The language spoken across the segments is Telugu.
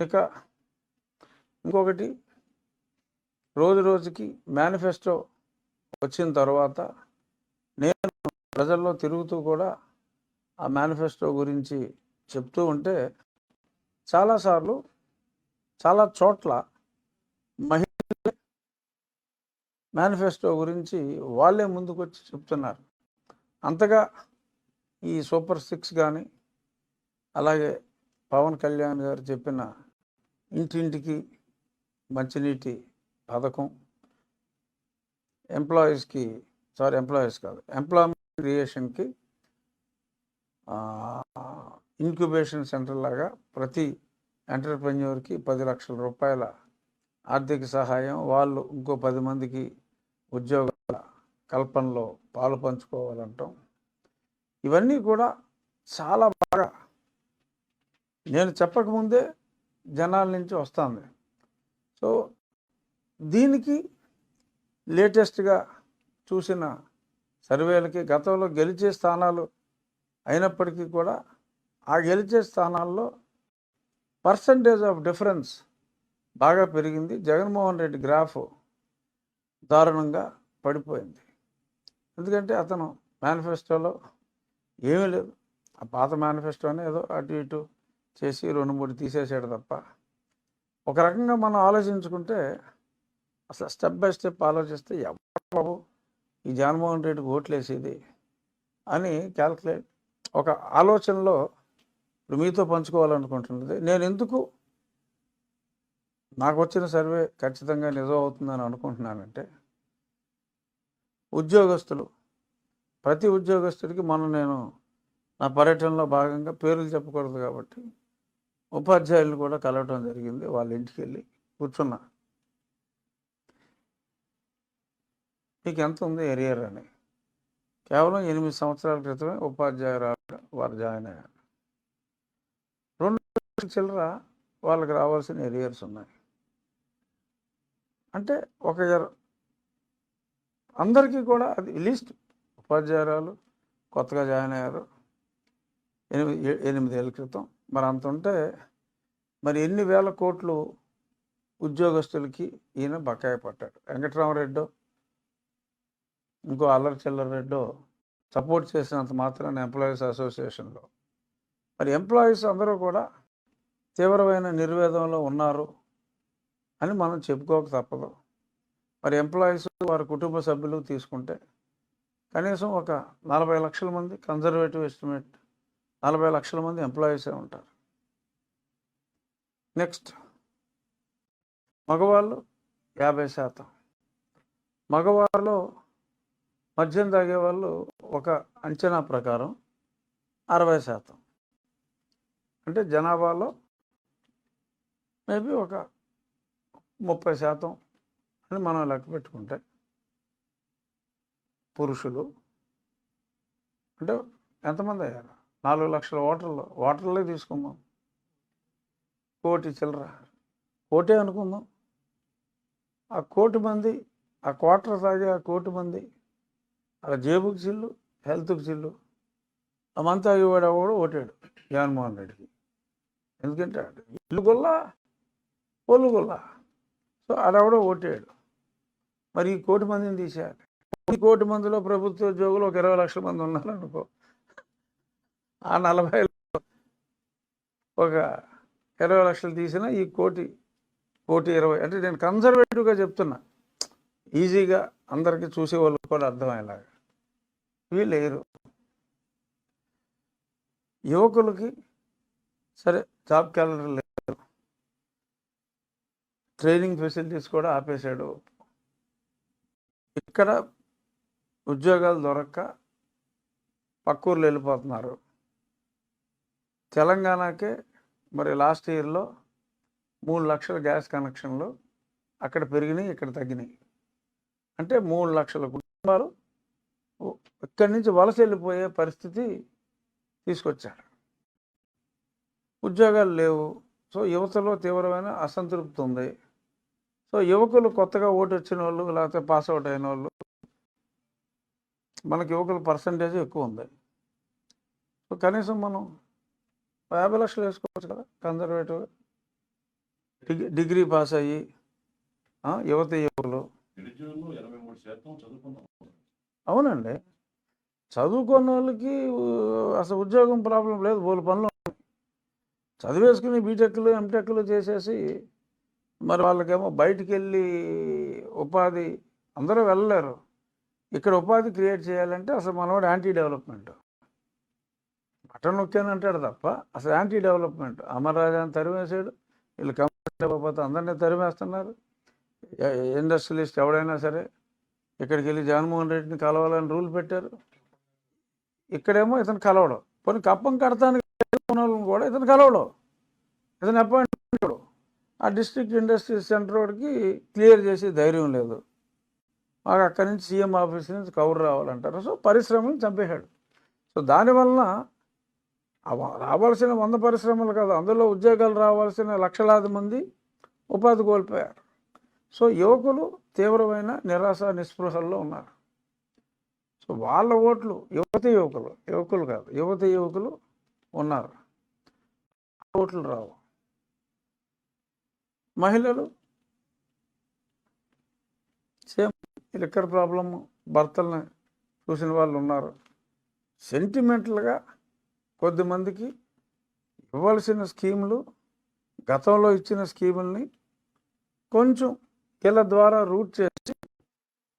ఇక ఇంకొకటి రోజు రోజుకి మేనిఫెస్టో వచ్చిన తర్వాత నేను ప్రజల్లో తిరుగుతూ కూడా ఆ మేనిఫెస్టో గురించి చెప్తూ ఉంటే చాలాసార్లు చాలా చోట్ల మహిళ మేనిఫెస్టో గురించి వాళ్ళే ముందుకొచ్చి చెప్తున్నారు. అంతగా ఈ సూపర్ సిక్స్ కానీ అలాగే పవన్ కళ్యాణ్ గారు చెప్పిన ఇంటింటికి మంచినీటి పథకం. ఎంప్లాయీస్కి సారీ ఎంప్లాయీస్ కాదు. ఎంప్లాయ్మెంట్ క్రియేషన్కి ఇంక్యుబేషన్ సెంటర్ లాగా ప్రతి ఎంటర్ప్రెన్యూర్కి పది లక్షల రూపాయల ఆర్థిక సహాయం. వాళ్ళు ఇంకో పది మందికి ఉద్యోగాల కల్పనలో పాలు పంచుకోవాలంటాం. ఇవన్నీ కూడా చాలా బాగా నేను చెప్పకముందే జనాల నుంచి వస్తుంది. సో దీనికి లేటెస్ట్గా చూసిన సర్వేలకి గతంలో గెలిచే స్థానాలు అయినప్పటికీ కూడా ఆ గెలిచే స్థానాల్లో పర్సంటేజ్ ఆఫ్ డిఫరెన్స్ బాగా పెరిగింది. జగన్మోహన్ రెడ్డి గ్రాఫ్ దారుణంగా పడిపోయింది. ఎందుకంటే అతను మేనిఫెస్టోలో ఏమీ లేదు. ఆ పాత మేనిఫెస్టోనే ఏదో అటు ఇటు చేసి రెండు మూడు తీసేసాడు తప్ప ఒక రకంగా మనం ఆలోచించుకుంటే అసలు స్టెప్ బై స్టెప్ ఆలోచిస్తే ఎవరు బాబు ఈ జగన్మోహన్ రెడ్డికి ఓట్లేసేది అని క్యాల్కులేట్ ఒక ఆలోచనలో ఇప్పుడు మీతో పంచుకోవాలనుకుంటున్నది. నేను ఎందుకు నాకు వచ్చిన సర్వే ఖచ్చితంగా నిజం అవుతుందని అనుకుంటున్నానంటే ఉద్యోగస్తులు ప్రతి ఉద్యోగస్తుడికి మనం నేను నా పర్యటనలో భాగంగా పేర్లు చెప్పకూడదు కాబట్టి ఉపాధ్యాయులు కూడా కలవటం జరిగింది. వాళ్ళ ఇంటికి వెళ్ళి కూర్చున్నా. మీకు ఎంత ఉంది ఎరియర్ అని? కేవలం ఎనిమిది సంవత్సరాల క్రితమే ఉపాధ్యాయురాలు వారు జాయిన్ అయ్యారు. రెండు చిల్లర వాళ్ళకి రావాల్సిన ఎరియర్స్ ఉన్నాయి. అంటే ఒక అందరికీ కూడా అది లిస్ట్ ఉపాధ్యాయురాలు కొత్తగా జాయిన్ అయ్యారు. ఎనిమిది ఏ- ఎనిమిదేళ్ళ క్రితం. మరి అంత ఉంటే మరి ఎన్ని వేల కోట్లు ఉద్యోగస్తులకి ఈయన బకాయి పట్టాడు. వెంకటరామరెడ్డో ఇంకో అల్లరి చిల్లర రెడ్డో సపోర్ట్ చేసినంత మాత్రాన ఎంప్లాయీస్ అసోసియేషన్లో. మరి ఎంప్లాయీస్ అందరూ కూడా తీవ్రమైన నిర్వేదంలో ఉన్నారు అని మనం చెప్పుకోక తప్పదు. మరి ఎంప్లాయీస్ వారి కుటుంబ సభ్యులు తీసుకుంటే కనీసం ఒక నలభై లక్షల మంది కన్జర్వేటివ్ ఎస్టిమేట్ నలభై లక్షల మంది ఎంప్లాయీసే ఉంటారు. నెక్స్ట్ మగవాళ్ళు యాభై శాతం. మగవాళ్ళు మద్యం తాగే వాళ్ళు ఒక అంచనా ప్రకారం అరవై శాతం. అంటే జనాభాలో మేబీ ఒక ముప్పై శాతం అని మనం లెక్క పెట్టుకుంటే పురుషులు అంటే ఎంతమంది అయ్యారు? నాలుగు లక్షల ఓటర్లు ఓటర్లే తీసుకుందాం. కోటి చిల్లర. కోటే అనుకుందాం. ఆ కోటి మంది ఆ క్వార్టర్ తాగే ఆ కోటి మంది అలా జేబుకి చిల్లు హెల్త్కి చిల్లు ఆ మంత్ తాగేవాడు కూడా ఓటాడు జగన్మోహన్ రెడ్డికి. ఎందుకంటే ఇల్లు గొల్ల ఒళ్ళు సో ఆడెవడో ఓటాడు. మరి ఈ కోటి మందిని తీసేయాలి. ఈ కోటి మందిలో ప్రభుత్వ ఉద్యోగులు ఒక ఇరవై లక్షల మంది ఉన్నారనుకో ఆ నలభై ఒక ఇరవై లక్షలు తీసిన ఈ కోటి కోటి ఇరవై. అంటే నేను కన్సర్వేటివ్గా చెప్తున్నా. ఈజీగా అందరికీ చూసే వాళ్ళకి కూడా అర్థమయ్యేలాగా. వీళ్ళు లేరు. యువకులకి సరే జాబ్ క్యాలెండర్ లేదు. ట్రైనింగ్ ఫెసిలిటీస్ కూడా ఆపేశాడు. ఇక్కడ ఉద్యోగాలు దొరక్క పక్కూర్లు వెళ్ళిపోతున్నారు. తెలంగాణకే మరి లాస్ట్ ఇయర్లో మూడు లక్షల గ్యాస్ కనెక్షన్లు అక్కడ పెరిగినాయి ఇక్కడ తగ్గినాయి. అంటే మూడు లక్షల కుటుంబాలు ఇక్కడి నుంచి వలస వెళ్ళిపోయే పరిస్థితి తీసుకొచ్చారు. ఉద్యోగాలు లేవు. సో యువతలో తీవ్రమైన అసంతృప్తి ఉంది. సో యువకులు కొత్తగా ఓటు వచ్చిన వాళ్ళు లేకపోతే పాస్ అవుట్ అయిన వాళ్ళు మనకి యువకుల పర్సంటేజ్ ఎక్కువ ఉంది. సో కనీసం మనం యాభై లక్షలు వేసుకోవచ్చు కదా కన్జర్వేటివ్గా డిగ్రీ డిగ్రీ పాస్ అయ్యి యువత యువకులు అవునండి. చదువుకున్న వాళ్ళకి అసలు ఉద్యోగం ప్రాబ్లం లేదు బోలు పనులు చదివేసుకుని బీటెక్లు ఎంటెక్లు చేసేసి మరి వాళ్ళకేమో బయటికి వెళ్ళి ఉపాధి అందరూ వెళ్ళలేరు. ఇక్కడ ఉపాధి క్రియేట్ చేయాలంటే అసలు మనవాడు యాంటీ డెవలప్మెంట్. బటన్ నొక్కాను అంటాడు తప్ప అసలు యాంటీ డెవలప్మెంట్. అమరరాజాని తరిమేసాడు వీళ్ళు కంపెనీ పోతే అందరినీ తరిమేస్తున్నారు. ఇండస్ట్రియలిస్ట్ ఎవడైనా సరే ఇక్కడికి వెళ్ళి జగన్మోహన్ రెడ్డిని కలవాలని రూల్ పెట్టారు. ఇక్కడేమో ఇతను కలవడం. పోనీ కప్పం కడతానికి కూడా ఇతను కలవడం. ఇతను అపాయింట్మెంట్ ఆ డిస్ట్రిక్ట్ ఇండస్ట్రీ సెంటర్ వాడికి క్లియర్ చేసే ధైర్యం లేదు. మాకు అక్కడి నుంచి సీఎం ఆఫీస్ నుంచి కవర్ రావాలంటారు. సో పరిశ్రమలు చంపేశాడు. సో దానివల్ల రావాల్సిన వంద పరిశ్రమలు కాదు అందులో ఉద్యోగాలు రావాల్సిన లక్షలాది మంది ఉపాధి కోల్పోయారు. సో యువకులు తీవ్రమైన నిరాశ నిస్పృహల్లో ఉన్నారు. సో వాళ్ళ ఓట్లు యువతి యువకులు యువకులు కాదు యువతి యువకులు ఉన్నారు. ఓట్లు రావు. మహిళలు సేమ్ లిక్కర్ ప్రాబ్లమ్ భర్తల్ని చూసిన వాళ్ళు ఉన్నారు. సెంటిమెంటల్గా కొద్దిమందికి ఇవ్వాల్సిన స్కీములు గతంలో ఇచ్చిన స్కీముల్ని కొంచెం వీళ్ళ ద్వారా రూట్ చేసి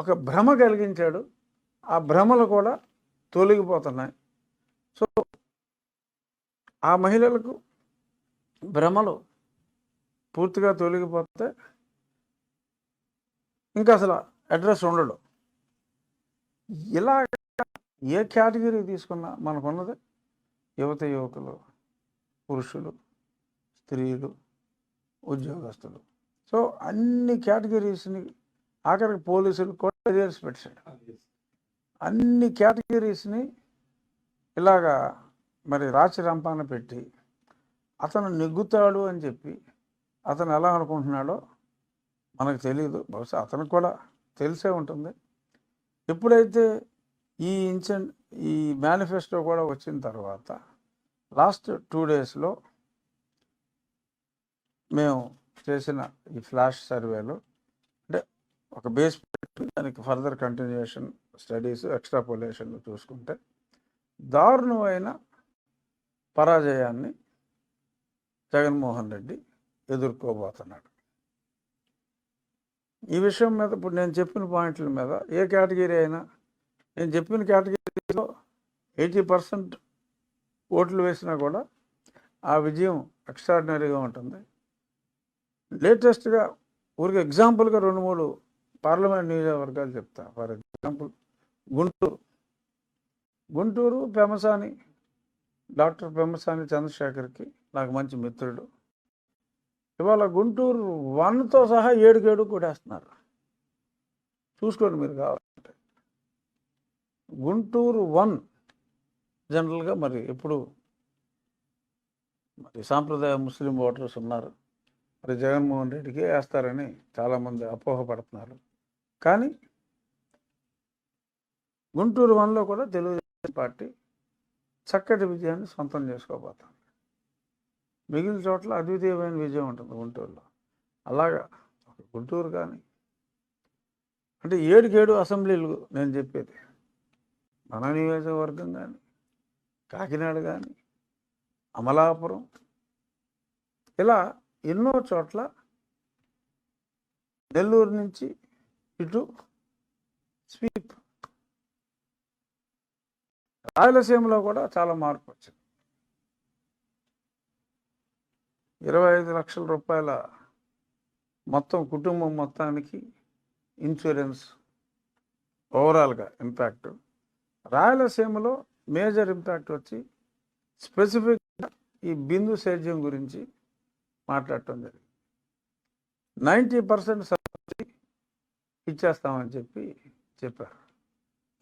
ఒక భ్రమ కలిగించాడు. ఆ భ్రమలు కూడా తొలగిపోతున్నాయి. సో ఆ మహిళలకు భ్రమలు పూర్తిగా తొలగిపోతే ఇంకా అసలు అడ్రస్ ఉండడు. ఇలా ఏ కేటగిరీ తీసుకున్నా మనకున్నది యువత యువకులు పురుషులు స్త్రీలు ఉద్యోగస్తులు. సో అన్ని కేటగిరీస్ని ఆఖరికి పోలీసులు కూడా చేసి పెట్టాడు. అన్ని కేటగిరీస్ని ఇలాగా మరి రాచి రంపాన పెట్టి అతను నెగ్గుతాడు అని చెప్పి అతను ఎలా అనుకుంటున్నాడో మనకు తెలియదు బహుశా అతనికి కూడా తెలిసే ఉంటుంది. ఎప్పుడైతే ఈ ఇన్సిడెంట్ ఈ మేనిఫెస్టో కూడా వచ్చిన తర్వాత లాస్ట్ టూ డేస్లో మేము చేసిన ఈ ఫ్లాష్ సర్వేలో అంటే ఒక బేస్ పెట్టి దానికి ఫర్దర్ కంటిన్యూషన్ స్టడీస్ ఎక్స్ట్రాపోలేషన్ చూసుకుంటే దారుణమైన పరాజయాన్ని జగన్మోహన్ రెడ్డి ఎదుర్కోబోతున్నాడు. ఈ విషయం మీద ఇప్పుడు నేను చెప్పిన పాయింట్ల మీద ఏ కేటగిరీ అయినా నేను చెప్పిన కేటగిరీ ఎయిటీ పర్సెంట్ ఓట్లు వేసినా కూడా ఆ విజయం ఎక్స్ట్రాడినరీగా ఉంటుంది. లేటెస్ట్గా ఊరికి ఎగ్జాంపుల్గా రెండు మూడు పార్లమెంట్ నియోజకవర్గాలు చెప్తా. For example Guntur. Guntur Pemmasani doctor Pemmasani చంద్రశేఖర్కి నాకు మంచి మిత్రుడు. ఇవాళ గుంటూరు వన్తో సహా ఏడుకేడు కొట్టేస్తున్నారు. చూసుకోండి మీరు కావాలంటే. గుంటూరు వన్ జనరల్గా మరి ఎప్పుడు మరి సాంప్రదాయ ముస్లిం ఓటర్స్ ఉన్నారు. మరి జగన్మోహన్ రెడ్డికి వేస్తారని చాలామంది అపోహపడుతున్నారు. కానీ గుంటూరు వన్లో కూడా తెలుగుదేశం పార్టీ చక్కటి విజయాన్ని సొంతం చేసుకోబోతుంది. మిగిలిన చోట్ల అద్వితీయమైన విజయం ఉంటుంది గుంటూరులో. అలాగా గుంటూరు కానీ అంటే ఏడుకేడు అసెంబ్లీలు నేను చెప్పేది. మన నియోజకవర్గం కానీ కాకినాడ కానీ అమలాపురం ఇలా ఎన్నో చోట్ల నెల్లూరు నుంచి ఇటు స్వీప్ రాయలసీమలో కూడా చాలా మార్పు వచ్చింది. ఇరవై ఐదు లక్షల రూపాయల మొత్తం కుటుంబం మొత్తానికి ఇన్సూరెన్స్ ఓవరాల్గా ఇంపాక్ట్ రాయలసీమలో మేజర్ ఇంపాక్ట్ వచ్చి స్పెసిఫిక్గా ఈ బిందు సేద్యం గురించి మాట్లాడటం జరిగింది. నైంటీ పర్సెంట్ సబ్సిడీ ఇచ్చేస్తామని చెప్పి చెప్పారు.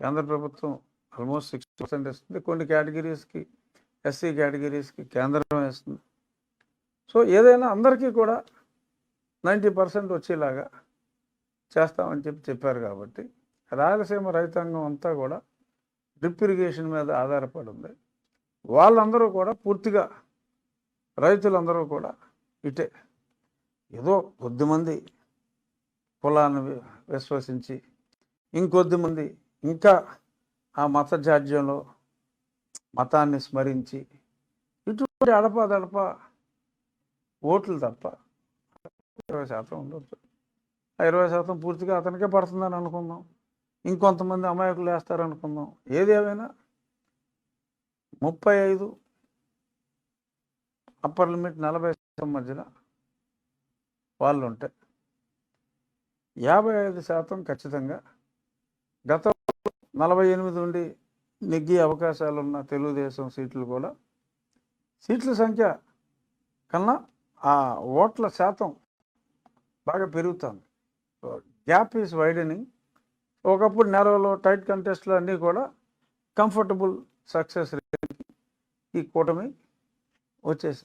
కేంద్ర ప్రభుత్వం ఆల్మోస్ట్ సిక్స్టీ పర్సెంట్ ఇస్తుంది. కొన్ని కేటగిరీస్కి ఎస్సీ కేటగిరీస్కి కేంద్రం ఇస్తుంది. సో ఏదైనా అందరికీ కూడా నైంటీ పర్సెంట్ వచ్చేలాగా చేస్తామని చెప్పి చెప్పారు కాబట్టి రాయలసీమ రైతాంగం అంతా కూడా డ్రిప్ ఇరిగేషన్ మీద ఆధారపడి ఉంది వాళ్ళందరూ కూడా పూర్తిగా రైతులందరూ కూడా ఇటే. ఏదో కొద్దిమంది కులాన్ని విశ్వసించి ఇంకొద్ది మంది ఇంకా ఆ మత జాడ్యంలో మతాన్ని స్మరించి ఇటువంటి అడపాదడప ఓట్లు తప్ప ఇరవై శాతం ఉండొచ్చు. ఆ ఇరవై శాతం పూర్తిగా అతనికే పడుతుందని అనుకుందాం. ఇంకొంతమంది అమాయకులు వేస్తారు అనుకుందాం ఏది ఏమైనా? ముప్పై ఐదు అప్పర్ లిమిట్ నలభై శాతం మధ్యన వాళ్ళు ఉంటే యాభై ఐదు శాతం ఖచ్చితంగా గత నలభై ఎనిమిది ఉండి నెగ్గే అవకాశాలు ఉన్న తెలుగుదేశం సీట్లు కూడా సీట్ల సంఖ్య కన్నా ఆ ఓట్ల శాతం బాగా పెరుగుతుంది. గ్యాప్ ఈజ్ వైడనింగ్ ఒకప్పుడు నెలలో టైట్ కంటెస్ట్లు అన్నీ కూడా కంఫర్టబుల్ సక్సెస్ రేట్కి ఈ కూటమి వచ్చేసి